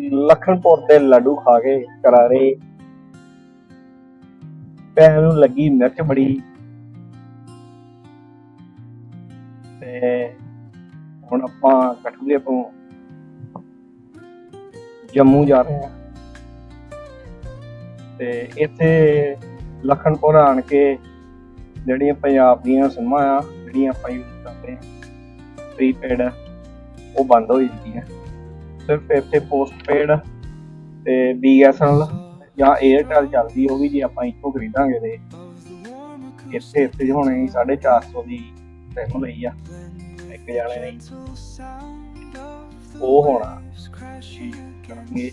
ਲਖਨਪੁਰ ਦੇ ਲੱਡੂ ਖਾ ਕੇ ਕਰਾਰੇ। ਪੈਰ ਨੂੰ ਲੱਗੀ ਮਿਰਚ ਬੜੀ। ਤੇ ਹੁਣ ਆਪਾਂ ਕਠੂਲੇ ਤੋਂ ਜੰਮੂ ਜਾ ਰਹੇ ਹਾਂ। ਤੇ ਇੱਥੇ ਲਖਨਪੁਰ ਆਣ ਕੇ ਜਿਹੜੀਆਂ ਪੰਜਾਬ ਦੀਆਂ ਸਿਮਾਂ ਆ, ਜਿਹੜੀਆਂ ਆਪਾਂ ਯੂਜ਼ ਕਰਦੇ ਹਾਂ ਪ੍ਰੀਪੇਡ ਉਹ ਬੰਦ ਹੋ ਜਾਂਦੀਆਂ। ਸਿਰਫ ਇੱਥੇ ਪੋਸਟਪੇਡ ਤੇ BSNL ਜਾਂ Airtel ਚੱਲਦੀ ਉਹ ਵੀ ਜੇ ਆਪਾਂ ਇੱਥੋਂ ਖਰੀਦਾਂਗੇ ਤੇ। ਇੱਥੇ ਇੱਥੇ ਹੁਣ ਅਸੀਂ 450 ਦੀ ਸਿਮ ਲਈ ਆ। ਇੱਕ ਜਾਣੇ ਨੇ ਉਹ ਹੋਣਾ। ਕਰਾਂਗੇ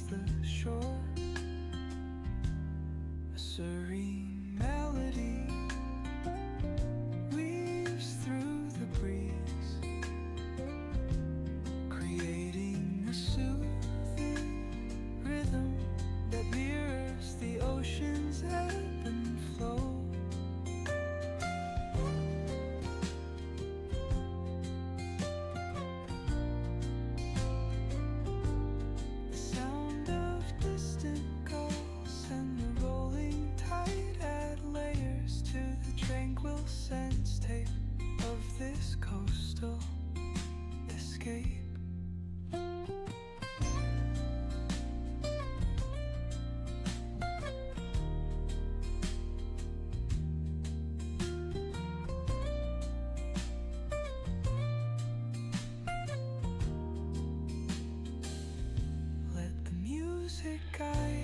music guide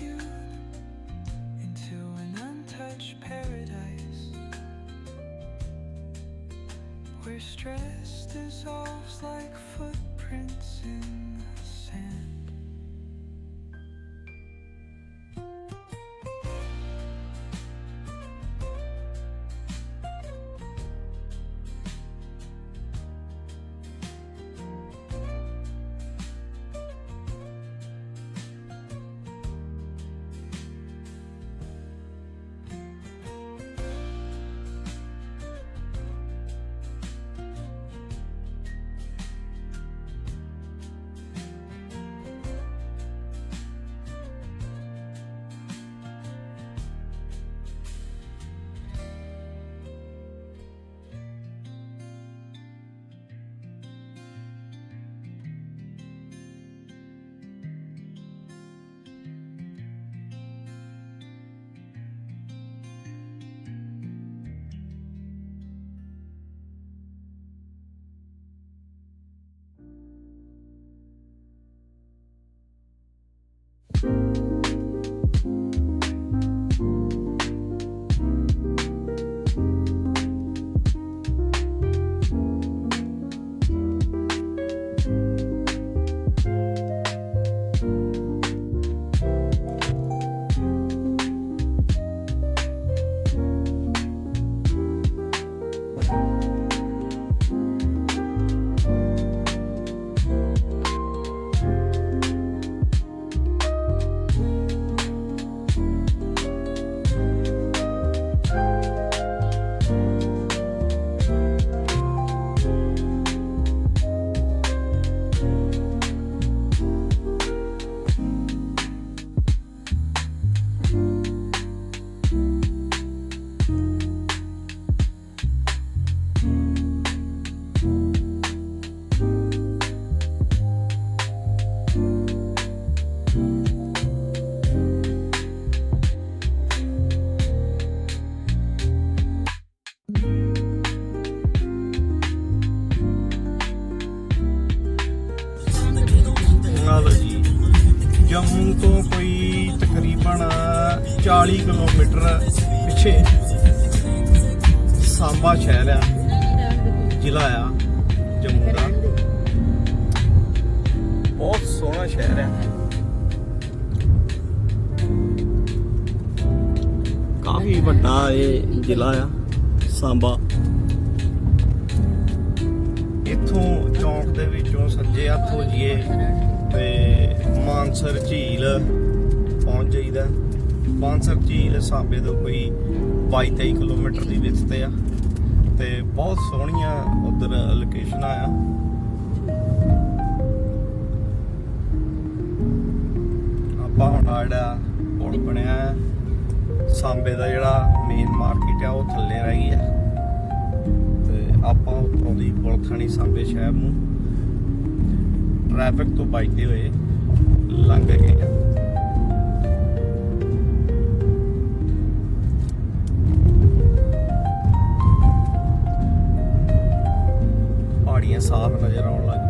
you into an untouched paradise where stress dissolves like footprints in 40 kilometre ਪਿੱਛੇ ਸਾਂਬਾ ਸ਼ਹਿਰ ਆ, ਜ਼ਿਲ੍ਹਾ ਆ ਜੰਮੂ ਦਾ ਬਹੁਤ ਸੋਹਣਾ ਸ਼ਹਿਰ ਆ। ਕਾਫੀ ਵੱਡਾ ਇਹ ਜ਼ਿਲ੍ਹਾ ਆ, ਸਾਂਬਾ। ਇੱਥੋਂ ਚੌਂਕ ਦੇ ਵਿੱਚੋਂ ਸੱਜੇ ਹੱਥ ਹੋ ਜੀਏ ਤੇ ਮਾਨਸਰ ਝੀਲ ਪਹੁੰਚ ਜਾਈਦਾ। ਮਾਨਸਰ ਝੀਲ ਸਾਬੇ ਤੋਂ ਕੋਈ 22-23 ਕਿਲੋਮੀਟਰ ਦੀ ਵਿੱਥ ਤੇ ਆ। ਤੇ ਬਹੁਤ ਸੋਹਣੀਆਂ ਉਧਰ ਲੋਕੇਸ਼ਨਾਂ ਆ ਆਪਾਂ ਹੁਣ ਜਿਹੜਾ ਪੁਲ ਬਣਿਆ ਹੈ, ਸਾਂਬੇ ਦਾ ਜਿਹੜਾ ਮੇਨ ਮਾਰਕੀਟ ਆ, ਉਹ ਥੱਲੇ ਰਹਿ ਗਈ ਆ ਤੇ ਆਪਾਂ ਉੱਥੋਂ ਦੀ ਪੁਲਖਣੀ ਸਾਂਬੇ ਸ਼ਹਿਰ ਨੂੰ। ਟ੍ਰੈਫਿਕ ਤੋਂ ਬਚਦੇ ਹੋਏ ਲੰਘ ਗਏ ਆ। ਪਹਾੜੀਆਂ ਸਾਫ਼ ਨਜ਼ਰ ਆਉਣ ਲੱਗ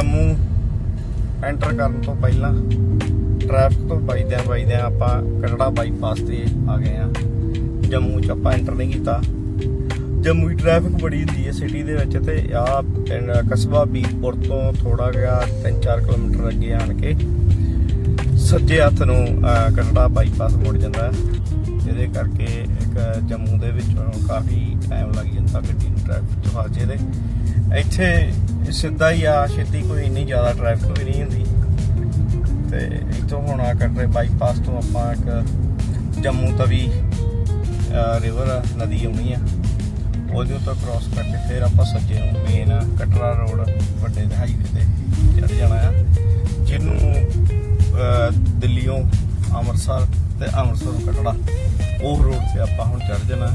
ਜੰਮੂ ਐਂਟਰ ਕਰਨ ਤੋਂ ਪਹਿਲਾਂ ਟ੍ਰੈਫਿਕ ਤੋਂ ਬਚਦਿਆਂ ਬਚਦਿਆਂ ਆਪਾਂ ਕਟੜਾ ਬਾਈਪਾਸ ਤੇ ਆ ਗਏ ਆ ਜੰਮੂ ਚ ਆਪਾਂ ਐਂਟਰ ਨਹੀਂ ਕੀਤਾ। ਜੰਮੂ ਦੀ ਟ੍ਰੈਫਿਕ ਬੜੀ ਹੁੰਦੀ ਹੈ ਸਿਟੀ ਦੇ ਵਿੱਚ ਤੇ ਆ ਕਸਬਾ ਬੀਰਪੁਰ ਤੋਂ ਥੋੜਾ ਜਿਹਾ 3-4 ਕਿਲੋਮੀਟਰ ਅੱਗੇ ਆਣ ਕੇ ਸੱਜੇ ਹੱਥ ਨੂੰ ਕਟੜਾ ਬਾਈਪਾਸ ਮੁੜ ਜਾਂਦਾ ਹੈ। ਜਿਹਦੇ ਕਰਕੇ ਇੱਕ ਜੰਮੂ ਦੇ ਵਿੱਚੋਂ ਕਾਫੀ ਟਾਈਮ ਲੱਗ ਜਾਂਦਾ ਗੱਡੀ ਨੂੰ ਟ੍ਰੈਫਿਕ ਚ ਫਸ ਜੇ ਦੇ ਇੱਥੇ ਸਿੱਧਾ ਹੀ ਆ ਛੇਤੀ ਕੋਈ ਇੰਨੀ ਜ਼ਿਆਦਾ ਟ੍ਰੈਫਿਕ ਵੀ ਨਹੀਂ ਹੁੰਦੀ। ਤੇ ਇੱਥੋਂ ਹੁਣ ਆ ਕੱਟਰੇ ਬਾਈਪਾਸ ਤੋਂ ਆਪਾਂ ਇੱਕ ਜੰਮੂ ਤਵੀ ਰਿਵਰ ਨਦੀ ਆਉਣੀ ਆ। ਉਹਦੇ ਉੱਤੇ ਕ੍ਰਾਸ ਕਰਕੇ ਫਿਰ ਆਪਾਂ ਸੱਜੇ ਨੂੰ ਮੇਨ ਕਟਰਾ ਰੋਡ ਵੱਡੇ ਹਾਈਵੇ ਤੇ ਚੜ ਜਾਣਾ ਆ। ਜਿਹਨੂੰ ਅਹ, ਦਿੱਲੀੋਂ ਅੰਮ੍ਰਿਤਸਰ ਤੇ ਅੰਮ੍ਰਿਤਸਰੋਂ ਕਟੜਾ ਉਹ ਰੋਡ ਤੇ ਆਪਾਂ ਹੁਣ ਚੜ ਜਾਣਾ।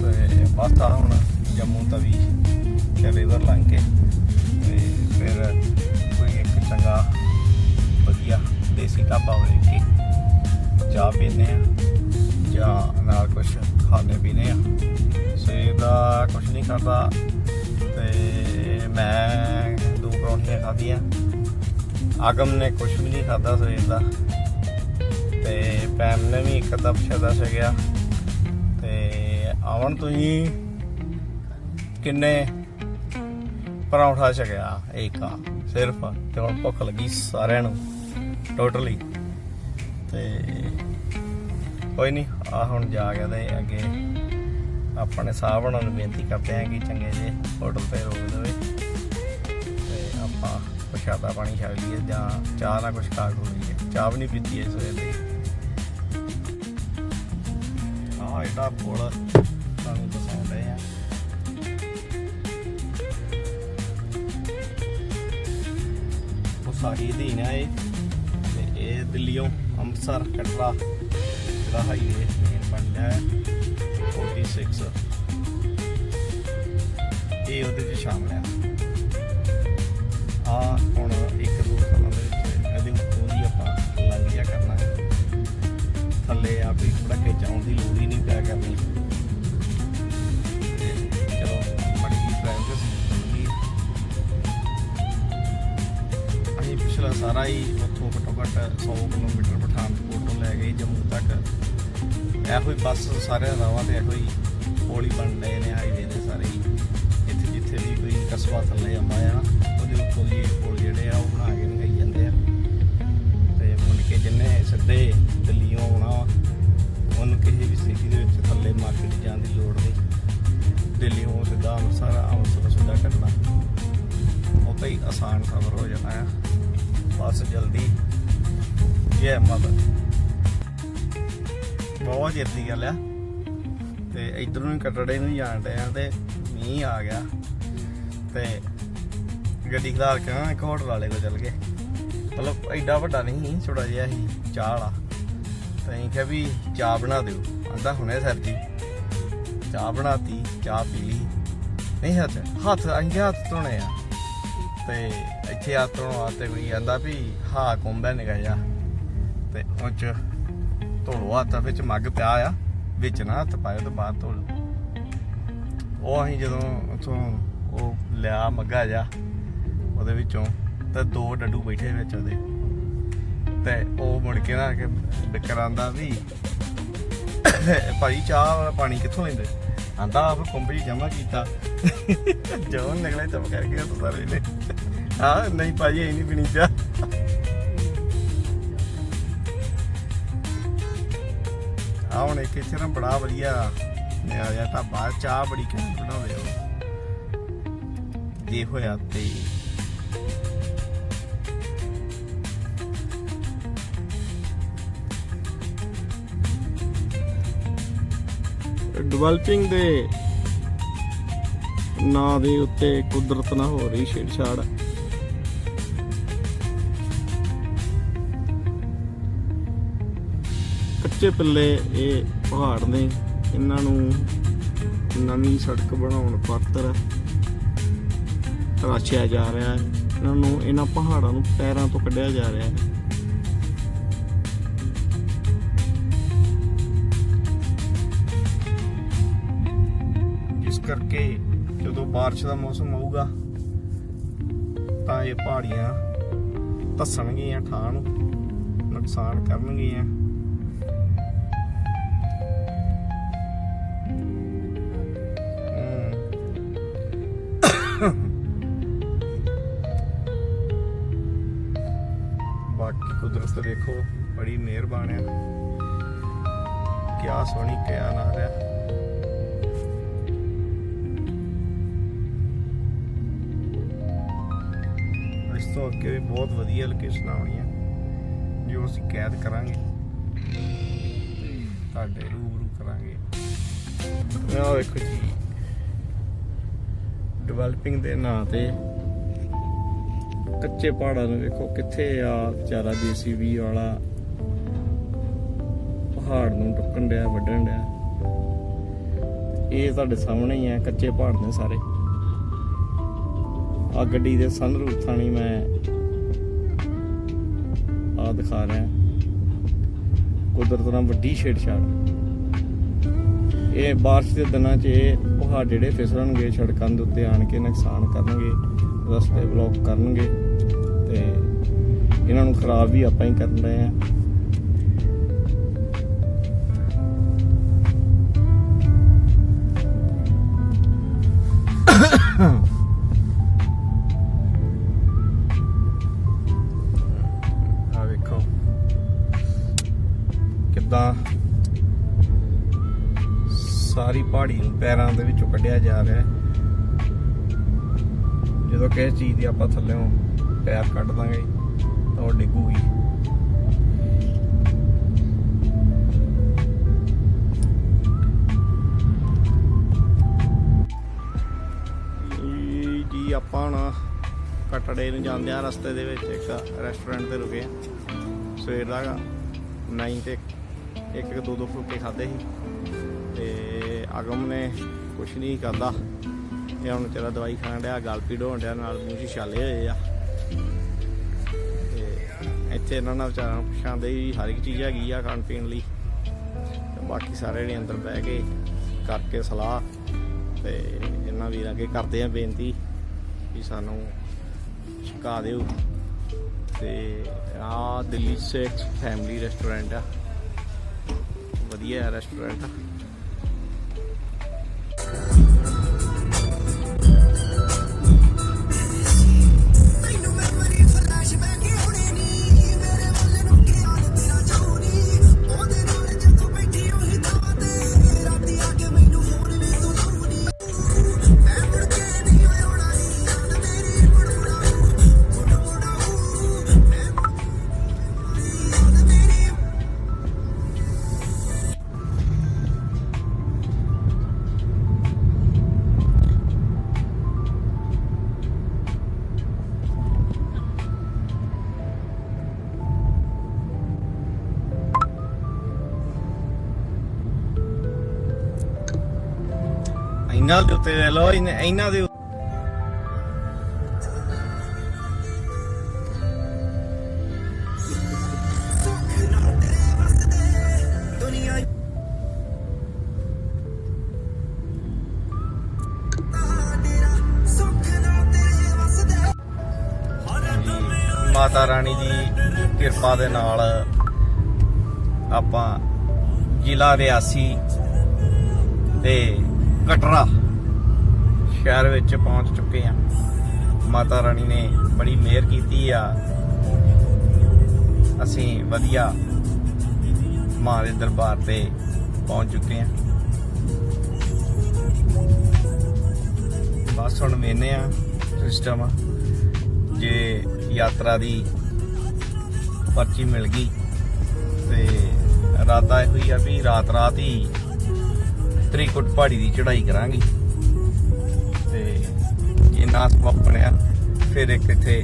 ਤੇ ਬਸ ਆ ਹੁਣ ਜੰਮੂ ਤਵੀ। ਤੇ ਰਿਵਰ ਲੰਘ ਕੇ। ਤੇ ਫਿਰ ਕੋਈ ਇੱਕ ਚੰਗਾ, ਵਧੀਆ ਦੇਸੀ ਢਾਬਾ ਵੇਖ ਕੇ ਚਾਹ ਪੀਨੇ ਆ ਜਾਂ ਨਾਲ ਕੁਝ ਖਾਣੇ ਪੀਣੇ ਆ। ਸਵੇਰ ਦਾ ਕੁਝ ਨਹੀਂ ਕਰਦਾ ਤੇ ਮੈਂ ਦੋ ਪਰੌਂਠੀਆਂ ਖਾਧੀਆਂ। ਆਗਮ ਨੇ ਕੁਝ ਵੀ ਨਹੀਂ ਖਾਦਾ ਸਵੇਰ ਦਾ। ਤੇ ਪੈਮ ਨੇ ਵੀ ਇੱਕ ਅੱਧਾ ਪਛਾਦਾ ਛਕਿਆ ਤੇ ਆਵਣ ਤੁਸੀਂ ਕਿੰਨੇ ਪਰੌਂਠਾ ਛਕਿਆ, ਇੱਕ ਆ, ਸਿਰਫ, ਤੇ ਹੁਣ ਭੁੱਖ ਲੱਗੀ ਸਾਰਿਆਂ ਨੂੰ ਟੋਟਲੀ ਤੇ ਕੋਈ ਨਹੀਂ ਆ ਹੁਣ ਜਾ ਕੇ ਤੇ ਅੱਗੇ ਆਪਣੇ ਸਾਹਬ ਉਹਨਾਂ ਨੂੰ ਬੇਨਤੀ ਕਰਦੇ ਆ ਕਿ ਚੰਗੇ ਜੇ ਹੋਟਲ ਤੇ ਰੋਕ ਦੇਵੇ। ਤੇ ਆਪਾਂ ਪ੍ਰਸ਼ਾਦਾ ਪਾਣੀ ਛਕ ਲਈਏ ਜਾਂ ਚਾਹ ਨਾਲ ਕੁਝ ਖਾ ਖੂ ਲਈਏ। ਚਾਹ ਵੀ ਨਹੀਂ ਪੀਤੀ ਇਸ ਵੇਲੇ ਆ ਇਹਦਾ ਪੁਲ ਤੁਹਾਨੂੰ ਦਿਖਾਉਂਦੇ ਆ। ਉਹ ਅਧੀਨ ਹੈ ਇਹ। ਤੇ ਇਹ ਦਿੱਲੀੋਂ ਅੰਮ੍ਰਿਤਸਰ, ਕਟਰਾ, ਜਿਹੜਾ ਹਾਈਵੇ ਮੇਨ ਬਣ ਰਿਹਾ ਹੈ 46 ਇਹ ਉਹਦੇ ਚ ਸ਼ਾਮਲ ਹੈ। ਆ ਹੁਣ ਸਾਰਿਆਂ ਬੱਸ ਰਾਵਾਂ ਤੇ ਇਹੋ ਹੀ ਪੋਲੀ ਬਣ ਰਹੇ ਨੇ ਹਾਈਵੇ ਦੇ ਸਾਰੇ ਹੀ। ਇੱਥੇ ਜਿੱਥੇ ਵੀ ਕੋਈ ਕਸਬਾ ਥੱਲੇ ਆਉਂਦਾ ਆ ਉਹਦੇ ਉੱਤੋਂ ਦੀ ਪੁਲ ਜਿਹੜੇ ਆ ਉਹ ਬਣਾ ਕੇ ਲਗਾਈ ਜਾਂਦੇ ਆ। ਤੇ ਮੁੜ ਕੇ ਜਿੰਨੇ ਸਿੱਧੇ ਦਿੱਲੀੋਂ ਆਉਣਾ ਵਾ, ਉਹਨੂੰ ਕਿਸੇ ਵੀ ਸਿਟੀ ਦੇ ਵਿੱਚ ਥੱਲੇ ਮਾਰਕੀਟ ਜਾਣ ਦੀ ਲੋੜ ਨਹੀਂ। ਦਿੱਲੀੋਂ ਸਿੱਧਾ ਅੰਮ੍ਰਿਤਸਰ ਅੰਮ੍ਰਿਤਸਰ ਸਿੱਧਾ ਕਰਨਾ ਉਹ ਤਾਂ ਹੀ ਆਸਾਨ ਸਫ਼ਰ ਹੋ ਜਾਣਾ ਆ। ਬਸ ਜਲਦੀ। ਜੈ ਮਾਤਾ ਬਹੁਤ ਚਿਰ ਗੱਲ ਆ। ਤੇ ਇਧਰ ਨੂੰ ਹੀ ਕਟੜੇ ਨੂੰ ਜਾਣ ਡਏ ਆ ਤੇ ਮੀਂਹ ਆ ਗਿਆ। ਤੇ ਗੱਡੀ ਖਲਾਰ ਕੇ ਨਾ ਇੱਕ ਹੋਟਲ ਵਾਲੇ ਕੋਲ ਚੱਲ ਗਏ। ਮਤਲਬ ਐਡਾ ਵੱਡਾ ਨਹੀਂ ਸੀ ਛੋਟਾ ਜਿਹਾ ਸੀ ਚਾਹ ਵਾਲਾ। ਤਾਂ ਅਸੀਂ ਕਿਹਾ ਵੀ ਚਾਹ ਬਣਾ ਦਿਓ। ਆਂਦਾ ਹੁਣੇ ਸਰ ਜੀ। ਚਾਹ ਬਣਾਤੀ, ਚਾਹ ਪੀ ਲਈ। ਨਹੀਂ ਹੱਥ ਹੱਥ, ਅਸੀਂ ਹੱਥ ਧੋਣੇ ਆ। ਤੇ ਇੱਥੇ ਹੱਥ ਆ ਵਾਸਤੇ ਕੋਈ ਆਂਦਾ ਵੀ ਹਾ ਕੁੰਬੇ ਨਿਕਾ ਜਾ ਤੇ ਉਹ ਚ ਧੋ ਹੱਥ ਵਿੱਚ ਮੱਗ ਪਿਆ ਆ। ਵਿੱਚ ਨਾ ਹੱਥ ਪਾਇਓ ਤੇ ਬਾਹਰ ਧੋ ਲਓ। ਉਹ ਅਸੀਂ ਜਦੋਂ ਉਥੋਂ ਉਹ ਲਿਆ ਮੱਗਾ ਜਾ ਉਹਦੇ ਵਿੱਚੋਂ, ਤੇ ਦੋ ਡੱਡੂ ਬੈਠੇ ਵਿੱਚ ਉਹਦੇ। ਤੇ ਉਹ ਮੁੜ ਕੇ ਨਾ ਕਿ ਬਿਕਰ ਆਂਦਾ ਵੀ, ਭਾਈ ਚਾਹ ਵਾਲਾ ਪਾਣੀ ਕਿੱਥੋਂ ਲੈਂਦੇ? ਆਂਦਾ ਆਪ ਕੰਪਨੀ ਜਮਾ ਕੀਤਾ। ਜੋਨ ਨਿਕਲੇ ਚਮ ਕਰਕੇ ਤਾਂ ਸਾਰੇ ਨੇ। ਹਾਂ ਨਹੀਂ ਭਾਈ, ਇਹ ਨਹੀਂ ਪੀਣੀ ਚਾਹ। ਆ ਹੁਣ ਇੱਕ ਇੱਥੇ ਨਾ ਬੜਾ ਵਧੀਆ ਨਿਆ ਜਿਹਾ ਢਾਬਾ, ਚਾਹ ਬੜੀ ਘੈਂਟ ਬਣਾਉਂਦੇ ਹੋ? ਜੇ ਹੋਇਆ ਤੇ। ਡਿਵੈਲਪਿੰਗ ਦੇ ਨਾਂ ਦੇ ਉੱਤੇ ਕੁਦਰਤ ਨਾਲ ਹੋ ਰਹੀ ਛੇੜਛਾੜ। ਕੱਚੇ ਪੱਲੇ ਇਹ ਪਹਾੜ ਨੇ ਇਹਨਾਂ ਨੂੰ ਨਵੀਂ ਸੜਕ ਬਣਾਉਣ ਖਾਤਰ ਤਰਾਸ਼ਿਆ ਜਾ ਰਿਹਾ ਹੈ ਇਹਨਾਂ ਨੂੰ ਇਹਨਾਂ ਪਹਾੜਾਂ ਨੂੰ ਪੈਰਾਂ ਤੋਂ ਕੱਢਿਆ ਜਾ ਰਿਹਾ ਹੈ ਇਸ ਕਰਕੇ ਜਦੋਂ بارش ਦਾ ਮੌਸਮ ਆਊਗਾ ਤਾਂ ਇਹ ਪਹਾੜੀਆਂ ਧੱਸਣਗੀਆਂ ਠਾਹ ਨੂੰ ਨੁਕਸਾਨ ਕਰਨਗੀਆਂ ਬਾਕੀ ਕੁਦਰਤ ਵੇਖੋ ਬੜੀ ਮਿਹਰਬਾਨ ਆ। ਕਿਆ ਸੋਹਣੀ, ਕਿਆ ਨਾ ਰਿਹਾ ਇਸ ਤੋਂ ਅੱਗੇ ਵੀ ਬਹੁਤ ਵਧੀਆ ਲੋਕੇਸ਼ਨਾਂ ਆਉਣੀਆਂ ਜੋ ਅਸੀਂ ਕੈਦ ਕਰਾਂਗੇ, ਤੁਹਾਡੇ ਰੂਬਰੂ ਕਰਾਂਗੇ। ਆਹ ਵੇਖੋ ਜੀ ਡਿਵੈਲਪਿੰਗ ਦੇ ਨਾਂ ਤੇ ਕੱਚੇ ਪਹਾੜਾਂ ਨੂੰ ਵੇਖੋ, ਕਿੱਥੇ ਆ ਵਿਚਾਰਾ ਜੀਸੀਬੀ ਵਾਲਾ। ਪਹਾੜ ਨੂੰ ਟੁੱਕਣ ਡਿਆ, ਵੱਢਣ ਡਿਆ। ਇਹ ਤੁਹਾਡੇ ਸਾਹਮਣੇ ਹੀ ਆ, ਕੱਚੇ ਪਹਾੜ ਨੇ ਸਾਰੇ। ਆ ਗੱਡੀ ਦੇ ਸਨਰੂਫ ਥਾਣੀ ਮੈਂ ਆ ਦਿਖਾ ਰਿਹਾ। ਕੁਦਰਤ ਨਾਲ ਵੱਡੀ ਛੇੜਛਾੜ। ਇਹ ਬਾਰਿਸ਼ ਦੇ ਦਿਨਾਂ 'ਚ ਇਹ ਪਹਾੜ ਜਿਹੜੇ ਫਿਸਲਣਗੇ ਸੜਕਾਂ ਦੇ ਉੱਤੇ ਆਣ ਕੇ ਨੁਕਸਾਨ ਕਰਨਗੇ, ਰਸਤੇ ਬਲੌਕ ਕਰਨਗੇ। ਤੇ ਇਹਨਾਂ ਨੂੰ ਖਰਾਬ ਵੀ ਆਪਾਂ ਹੀ ਕਰਨ ਰਹੇ ਆ ਆ ਵੇਖੋ। ਕਿੱਦਾਂ ਸਾਰੀ ਪਹਾੜੀ ਨੂੰ ਪੈਰਾਂ ਦੇ ਵਿੱਚੋਂ ਕੱਢਿਆ ਜਾ ਰਿਹਾ ਹੈ। ਜਦੋਂ ਕਿਸੇ ਚੀਜ਼ ਦੀ ਆਪਾਂ ਥੱਲੇੋਂ ਪੈਰ ਕੱਢ ਦਾਂਗੇ ਤਾਂ ਉਹ ਡਿੱਗੂਗੀ। ਜੀ ਆਪਾਂ ਹੁਣ ਕਟੜੇ ਨੂੰ ਜਾਂਦੇ ਆ ਰਸਤੇ ਦੇ ਵਿੱਚ, ਇੱਕ ਰੈਸਟੋਰੈਂਟ ਤੇ ਰੁਕੇ ਆ। ਸਵੇਰ ਦਾ ਨਹੀਂ ਤੇ ਇੱਕ ਇੱਕ ਦੋ ਦੋ ਫੁਲਕੇ ਖਾਦੇ ਸੀ। ਤੇ ਅਗਮ ਨੇ ਕੁਛ ਨਹੀਂ ਕਰਦਾ ਇਹ ਹੁਣ ਤੇਰਾ ਦਵਾਈ ਖਾਣ ਡਿਆ, ਗਲ ਪੀੜ ਹੋਣ ਡਿਆ, ਨਾਲ ਮੂੰਹ 'ਚ ਛਾਲੇ ਹੋਏ ਆ। ਇੱਥੇ ਇਹਨਾਂ ਨਾਲ ਵਿਚਾਰਾਂ ਪਛਾਣਦੇ ਪੁੱਛਾਂਦੇ ਹੀ ਹਰ ਇੱਕ ਚੀਜ਼ ਹੈਗੀ ਆ ਖਾਣ ਪੀਣ ਲਈ। ਤੇ ਬਾਕੀ ਸਾਰੇ ਨੇ ਅੰਦਰ ਬਹਿ ਕੇ ਕਰਕੇ ਸਲਾਹ ਤੇ ਇਹਨਾਂ ਵੀਰਾਂ ਅੱਗੇ ਕਰਦੇ ਆ ਬੇਨਤੀ ਵੀ ਸਾਨੂੰ ਛਕਾ ਦਿਓ। ਤੇ ਆ ਦਿੱਲੀ ਸੇਕਸ ਫੈਮਿਲੀ ਰੈਸਟੋਰੈਂਟ ਆ। ਵਧੀਆ ਰੈਸਟੋਰੈਂਟ ਆ। ਇਹਨਾਂ ਦੇ ਉੱਤੇ ਲੈ ਲਓ ਇਹਨਾਂ ਦੇ ਮਾਤਾ ਰਾਣੀ ਦੀ ਕਿਰਪਾ ਦੇ ਨਾਲ ਆਪਾਂ ਜ਼ਿਲ੍ਹਾ ਰਿਆਸੀ ਤੇ ਕਟਰਾ। ਸ਼ਹਿਰ ਵਿੱਚ ਪਹੁੰਚ ਚੁੱਕੇ ਆ ਮਾਤਾ ਰਾਣੀ ਨੇ ਬੜੀ ਮਿਹਰ ਕੀਤੀ ਆ। ਅਸੀਂ ਵਧੀਆ ਮਾਂ ਦੇ ਦਰਬਾਰ ਤੇ ਪਹੁੰਚ ਚੁੱਕੇ ਆ ਬਸ ਹੁਣ ਵੇਨੇ ਆ ਸਿਸਟਮ। ਜੇ ਯਾਤਰਾ ਦੀ ਪਰਚੀ ਮਿਲ ਗਈ ਤੇ ਰਾਤਾ ਇਹੋ ਹੀ ਆ ਵੀ ਰਾਤ ਰਾਤ ਹੀ ਤ੍ਰਿਕੁਟ ਪਹਾੜੀ ਦੀ ਚੜ੍ਹਾਈ ਕਰਾਂਗੇ। ਤੇ ਜੇ ਨਾ ਸਬਬ ਬਣਿਆ ਫਿਰ ਇੱਕ ਇੱਥੇ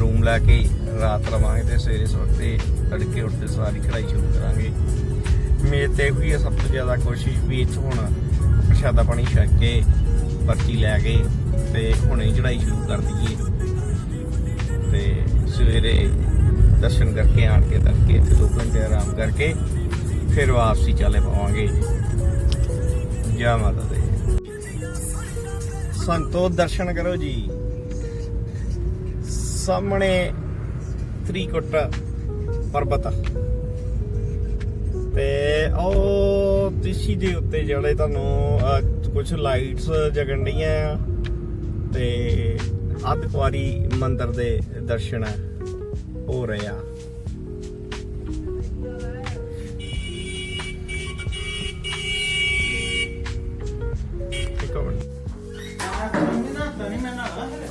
ਰੂਮ ਲੈ ਕੇ ਰਾਤ ਲਵਾਂਗੇ ਤੇ ਸਵੇਰੇ ਸਵਖਤੇ ਤੜਕੇ ਉੱਠਦੇ ਸਾਰੀ ਚੜ੍ਹਾਈ ਸ਼ੁਰੂ ਕਰਾਂਗੇ। ਮੇਰੇ ਤੇ ਇਹੋ ਹੀ ਆ, ਸਭ ਤੋਂ ਜ਼ਿਆਦਾ ਕੋਸ਼ਿਸ਼ ਵੀ ਇੱਥੋਂ ਹੁਣ ਪ੍ਰਸ਼ਾਦਾ ਪਾਣੀ ਛਕ ਕੇ ਪਰਚੀ ਲੈ ਕੇ ਤੇ ਹੁਣੇ ਚੜ੍ਹਾਈ ਸ਼ੁਰੂ ਕਰ ਦਈਏ। ਤੇ ਸਵੇਰੇ ਦਰਸ਼ਨ ਕਰਕੇ ਆਣ ਕੇ ਤੜਕੇ ਇੱਥੇ ਦੋ ਘੰਟੇ ਆਰਾਮ ਕਰਕੇ ਫਿਰ ਵਾਪਸੀ ਚਲੇ ਪਾਵਾਂਗੇ। ਜੈ ਮਾਤਾ ਦੀ ਸੰਤੋ ਦਰਸ਼ਨ ਕਰੋ ਜੀ। ਸਾਹਮਣੇ ਤ੍ਰਿਕੁਟ ਪਰਬਤ। ਤੇ ਉਹ ਤਿਸ਼ੀ ਦੇ ਉੱਤੇ ਜਿਹੜੇ ਤੁਹਾਨੂੰ ਕੁਝ ਲਾਈਟਸ ਜਗਣ ਡੀਆਂ ਆ। ਤੇ ਅੱਧ ਕੁਆਰੀ ਮੰਦਿਰ ਦੇ ਦਰਸ਼ਨ ਹੋ ਰਹੇ ਆ।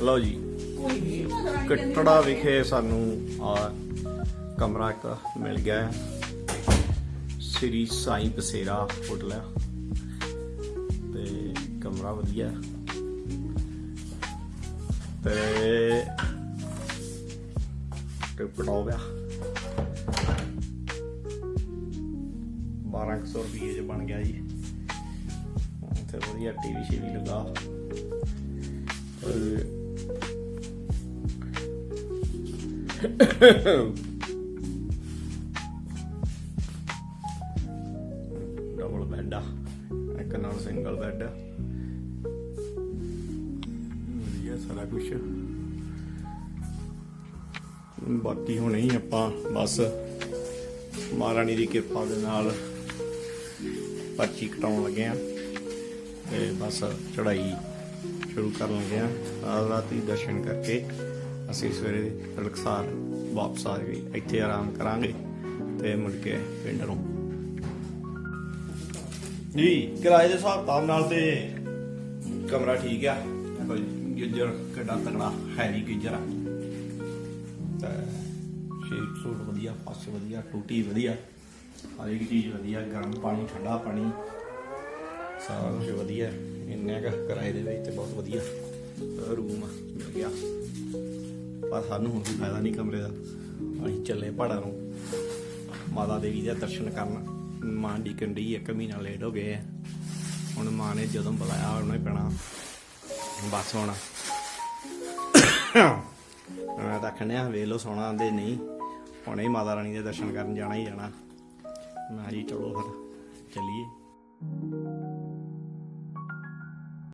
ਲਓ ਜੀ। ਕਟੜਾ ਵਿਖੇ ਸਾਨੂੰ ਆ ਕਮਰਾ ਇੱਕ ਮਿਲ ਗਿਆ ਹੈ। ਸ੍ਰੀ ਸਾਈ ਬਸੇਰਾ ਹੋਟਲ ਹੈ। ਤੇ ਕਮਰਾ ਵਧੀਆ ਹੈ। ਤੇ ਟਿਕਟ ਹੋ ਗਿਆ 1200 ਰੁਪਏ ਚ ਬਣ ਗਿਆ ਜੀ। ਤੇ ਵਧੀਆ ਟੀਵੀ ਸ਼ੀਵੀ ਲਗਾ। ਤੇ ਡਬਲ ਬੈੱਡ ਆ ਇੱਕ ਨਾਲ ਸਿੰਗਲ ਬੈੱਡ ਆ ਵਧੀਆ ਸਾਰਾ ਕੁਝ ਬਾਕੀ ਹੁਣ ਹੀ ਆਪਾਂ ਬਸ ਮਹਾਰਾਣੀ ਦੀ ਕਿਰਪਾ ਦੇ ਨਾਲ ਪਰਚੀ ਕਟਾਉਣ ਲੱਗੇ ਆ ਤੇ ਬਸ ਚੜਾਈ ਸ਼ੁਰੂ ਕਰਨ ਲੱਗੇ ਆ। ਰਾਤ ਰਾਤੀ ਦਰਸ਼ਨ ਕਰਕੇ ਅਸੀਂ ਸਵੇਰੇ ਤੜਕਸਾਰ ਵਾਪਸ ਆ ਗਏ ਇੱਥੇ ਆਰਾਮ ਕਰਾਂਗੇ ਤੇ ਮੁੜ ਕੇ ਪਿੰਡ ਨੂੰ। ਜੀ, ਕਿਰਾਏ ਦੇ ਹਿਸਾਬ ਤਾਬ ਨਾਲ ਤੇ ਕਮਰਾ ਠੀਕ ਆ। ਕੋਈ ਗਿੱਜਰ ਕਿੱਡਾ ਤਕੜਾ ਹੈਵੀ ਗਿੱਜਰ। ਆ ਤੇ ਸ਼ੇਕ ਸੂਟ ਵਧੀਆ ਫਸ ਵਧੀਆ, ਟੂਟੀ ਵਧੀਆ, ਹਰ ਇੱਕ ਚੀਜ਼ ਵਧੀਆ, ਗਰਮ ਪਾਣੀ, ਠੰਡਾ ਪਾਣੀ, ਸਾਰਾ ਕੁਝ ਵਧੀਆ। ਇੰਨੇ ਕੁ ਕਿਰਾਏ ਦੇ ਵਿੱਚ ਤੇ ਬਹੁਤ ਵਧੀਆ ਰੂਮ ਮਿਲ ਗਿਆ। ਪਰ ਸਾਨੂੰ ਹੁਣ ਕੋਈ ਫਾਇਦਾ ਨਹੀਂ ਕਮਰੇ ਦਾ। ਅਸੀਂ ਚੱਲੇ ਪਹਾੜਾਂ ਨੂੰ। ਮਾਤਾ ਦੇਵੀ ਦੇ ਦਰਸ਼ਨ ਕਰਨ। ਮਾਂ ਦੀ ਕੰਡੀ ਇੱਕ ਮਹੀਨਾ ਲੇਟ ਹੋ ਗਏ ਆ। ਹੁਣ ਮਾਂ ਨੇ ਜਦੋਂ ਬੁਲਾਇਆ, ਉਹਨੇ ਪੈਣਾ। ਬਸ ਹੁਣ। ਮੈਂ ਤਾਂ ਖੰਨਿਆ ਵੇਖ ਲੋ ਸੋਣਾ ਆਂਦੇ ਨਹੀਂ। ਹੁਣੇ ਹੀ ਮਾਤਾ ਰਾਣੀ ਦੇ ਦਰਸ਼ਨ ਕਰਨ ਜਾਣਾ ਹੀ ਜਾਣਾ। ਮੈਂ ਜੀ, ਚਲੋ ਫਿਰ, ਚੱਲੀਏ।